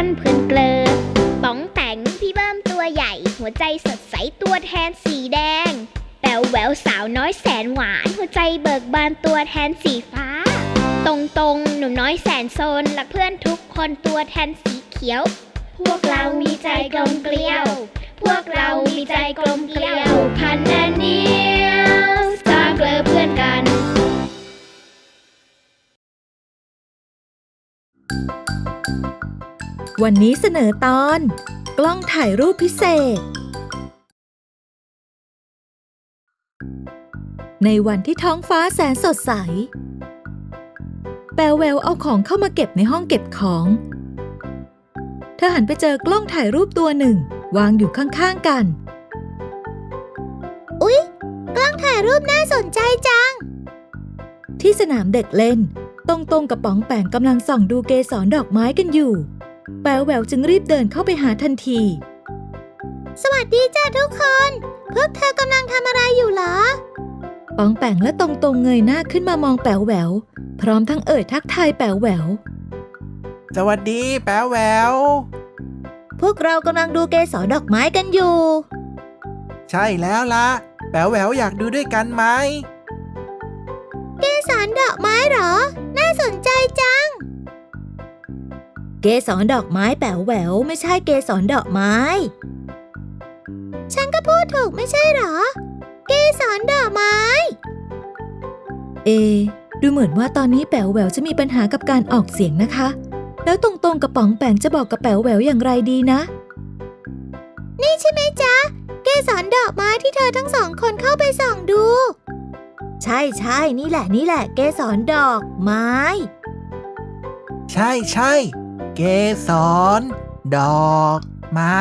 กันเพื่อนเกลอป๋องแต่งพี่เบิ้มตัวใหญ่ หัวใจสดใสตัวแทนสีแดงแป๋วแววสาวน้อยแสนหวาน หัวใจเบิกบานตัวแทนสีฟ้า ตรงตรงหนุ่มน้อยแสนโซนและเพื่อนทุกคนตัวแทนสีเขียว พวกเรามีใจกลมเกลียว พวกเรามีใจกลมเกลียวพันนันนี้ วันนี้เสนอตอน กล้องถ่ายรูปพิเศษ ในวันที่ท้องฟ้าแสนสดใส แปลแววเอาของเข้ามาเก็บในห้องเก็บของ เธอหันไปเจอกล้องถ่ายรูปตัวหนึ่ง วางอยู่ข้างๆกัน อุ๊ย กล้องถ่ายรูปน่าสนใจจัง ที่สนามเด็กเล่น ตรงตรงๆกับป๋องแปงกำลังส่องดูเกสรดอกไม้กันอยู่ แปลแววจึงรีบเดินเข้าไปหาทันที สวัสดีจ้าทุกคน พวกเธอกำลังทำอะไรอยู่เหรอป๋องแปงและตรงตรงๆเงยหน้าขึ้นมามองแป๋วแหวว พร้อมทั้งเอ่ยทักทายแป๋วแหวว สวัสดีแป๋วแหวว พวกเรากำลังดูเกสรดอกไม้กันอยู่ ใช่แล้วละแป๋วแหววอยากดูด้วยกันไหม เกสรดอกไม้เหรอ น่าสนใจจัง เกสรดอกไม้แป๋วแหววไม่ใช่เกสรดอกไม้ ฉันก็พูดถูกไม่ใช่หรอ เกสรดอกไม้ เอ ดูเหมือนว่าตอนนี้แป๋วแหววจะมีปัญหากับการออกเสียงนะคะ แล้วตรงๆกับป๋องแปงจะบอกกับแป๋วแหววอย่างไรดีนะ นี่ใช่ไหมจ๊ะ เกสรดอกไม้ที่เธอทั้งสองคนเข้าไปส่องดู ใช่ใช่นี่แหละนี่แหละ เกสรดอกไม้ ใช่ใช่ เกสรดอกไม้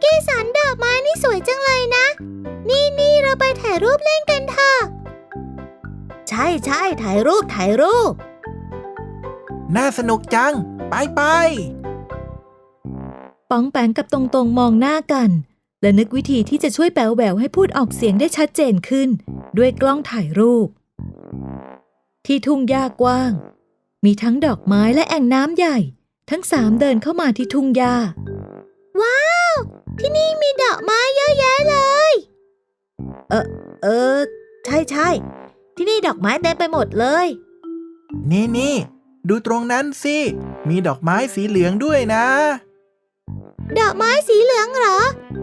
เกสรดอกไม้นี่สวยจังเลยนะ นี่นี่เราไปถ่ายรูปเล่นกันเถอะใช่ใช่ถ่ายรูปถ่ายรูป น่าสนุกจัง ไปไปป๋องแปงกับตรงตรงๆมองหน้ากัน และนึกวิธีที่จะช่วยแป๋วแหววให้พูดออกเสียงได้ชัดเจนขึ้น ด้วยกล้องถ่ายรูป ที่ทุ่งหญ้ากว้าง มีทั้งดอกไม้และแอ่งน้ำใหญ่ ทั้งสามเดินเข้ามาที่ทุ่งหญ้า ว้าว ที่นี่มีดอกไม้เยอะแยะเลย เออเออ ใช่ใช่ที่นี่ดอกไม้เต็มไปหมดเลย นี่นี่ดูตรงนั้นสิ มีดอกไม้สีเหลืองด้วยนะ ดอกไม้สีเหลืองเหรอ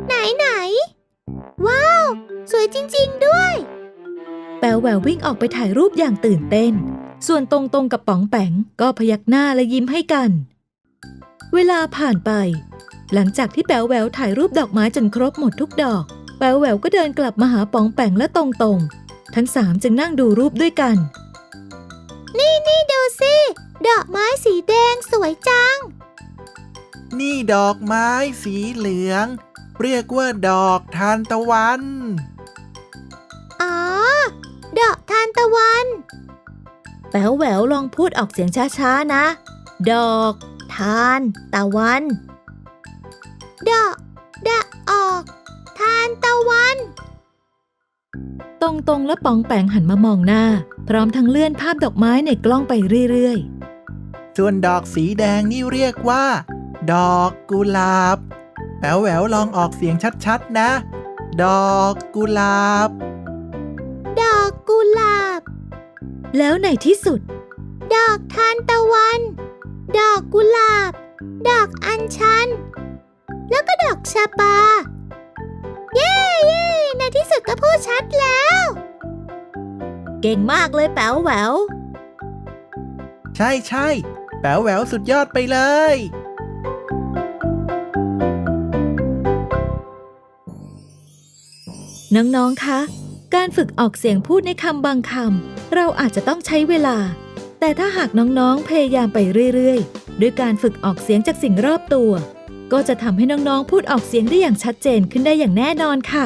ไหนไหน ว้าว สวยจริง ๆ ด้วย แป๋วแหวววิ่งออกไปถ่ายรูปอย่างตื่นเต้น ส่วนตรงตรงๆกับป๋องแปงก็พยักหน้าและยิ้มให้กัน เวลาผ่านไป หลังจากที่แป๋วแหววถ่ายรูปดอกไม้จนครบหมดทุกดอก แป๋วแหววก็เดินกลับมาหาป๋องแปงและตรงตรงๆทั้งสามจึงนั่งดูรูปด้วยกัน นี่นี่ดูสิดอกไม้สีแดงสวยจัง นี่ดอกไม้สีเหลือง เรียกว่าดอกทานตะวัน ป๋วแหววลองพูดออกเสียงช้าๆนะ ดอก ทาน ตะวัน ดอกดะออก ทานตะวัน ตรงตรงๆและป๋องแปงหันมามองหน้า พร้อมทั้งเลื่อนภาพดอกไม้ในกล้องไปเรื่อยๆ ส่วนดอกสีแดงนี่เรียกว่า ดอกกุหลาบแป๋วแหววลองออกเสียงชัดๆนะ ดอกกุหลาบ ดอกกุหลาบ แล้วในที่สุด ดอกทานตะวัน ดอกกุหลาบ ดอกอัญชัน แล้วก็ดอกชะบาเย้เย้ในที่สุดก็พูดชัดแล้ว เก่งมากเลยแป๋วแหวว ใช่ใช่แป๋วแหววสุดยอดไปเลย น้อง ๆ คะ การฝึกออกเสียงพูดในคำบางคำเราอาจจะต้องใช้เวลา แต่ถ้าหากน้องๆพยายามไปเรื่อยๆ ด้วยการฝึกออกเสียงจากสิ่งรอบตัว ก็จะทำให้น้องๆพูดออกเสียงได้อย่างชัดเจนขึ้นได้อย่างแน่นอนค่ะ